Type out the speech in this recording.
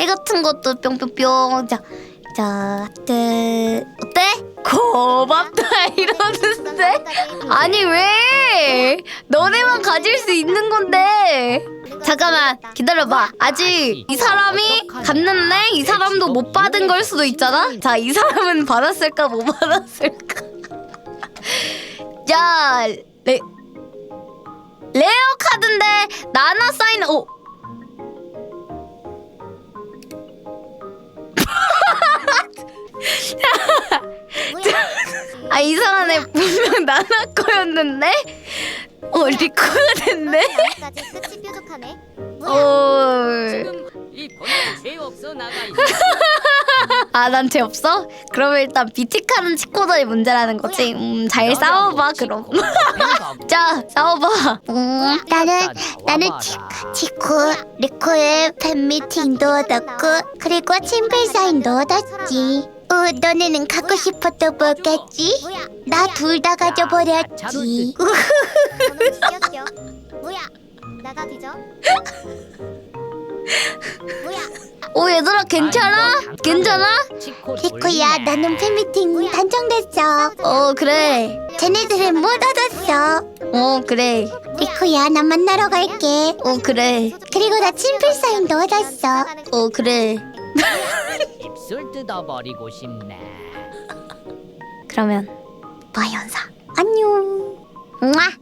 해 같은 것도 뿅뿅뿅. 자, 자, 뜨 어때? 고맙다 이러는데. 아니 왜? 너네만 가질 수 있는 건데. 잠깐만 기다려봐. 아직 이 사람이 갔는데 이 사람도 못 받은 걸 수도 있잖아. 자, 이 사람은 받았을까 못 받았을까? 자, 레 레어 카드인데 나나 사인 어. 아 이상하네. 분명 나나 거였는데? 어 리코가 됐네 까지 끝이 뾰족하네. 어. 지금 이 번호 죄 없어 나가 있어. 아난 죄 없어? 그러면 일단 비틱하는 치코더의 문제라는 거지? 음잘 싸워봐 그럼. 자 싸워봐. 음 나는 나는 치, 치코 리코의 팬미팅도 얻었고 그리고 친필 사인도 얻었지 어 너네는 갖고 싶었던 뭐겠지? 나 둘 다 가져버렸지. 뭐야? 나가 뒤져. 뭐야? 오 얘들아 괜찮아? 괜찮아? 리코야 나는 팬미팅 단정됐어 어 그래 쟤네들은 못 얻었어 어 그래 리코야 나 만나러 갈게 어 그래 그리고 나 친필 사인도 얻었어 어 그래 뜯어버리고 싶네. 그러면 마연사. 안녕. 우와